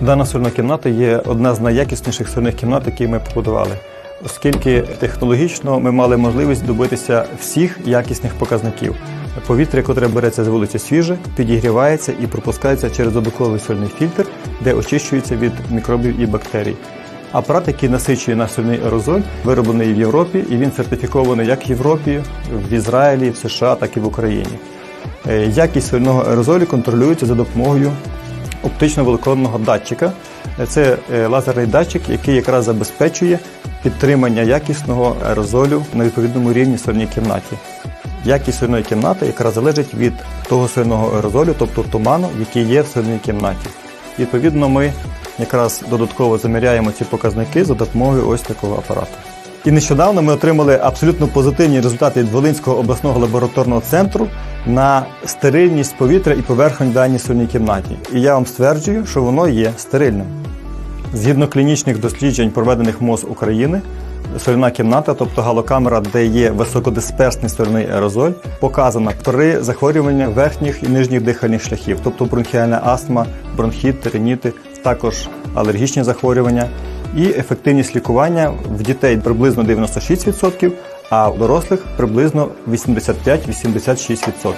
Дана сольна кімната є одна з найякісніших сольних кімнат, які ми побудували, оскільки технологічно ми мали можливість добитися всіх якісних показників. Повітря, яке береться з вулиці свіже, підігрівається і пропускається через додатковий сольний фільтр, де очищується від мікробів і бактерій. Апарат, який насичує наш сольний аерозоль, вироблений в Європі, і він сертифікований як в Європі, в Ізраїлі, в США, так і в Україні. Е, Якість сольного аерозолю контролюється за допомогою оптично-волоконного датчика. Е, Це е, лазерний датчик, який якраз забезпечує підтримання якісного аерозолю на відповідному рівні в сольній кімнаті. Якість сольної кімнати якраз залежить від того сольного аерозолю, тобто туману, який є в сольній кімнаті. Відповідно, ми якраз додатково заміряємо ці показники за допомогою ось такого апарату. І нещодавно ми отримали абсолютно позитивні результати від Волинського обласного лабораторного центру на стерильність повітря і поверхонь даній сольній кімнаті. І я вам стверджую, що воно є стерильним. Згідно клінічних досліджень, проведених МОЗ України, соляна кімната, тобто галокамера, де є високодисперсний соляний аерозоль, показана при захворюванні верхніх і нижніх дихальних шляхів, тобто бронхіальна астма, бронхіт, риніти, також алергічні захворювання. І ефективність лікування в дітей приблизно 96%, а в дорослих приблизно 85-86%.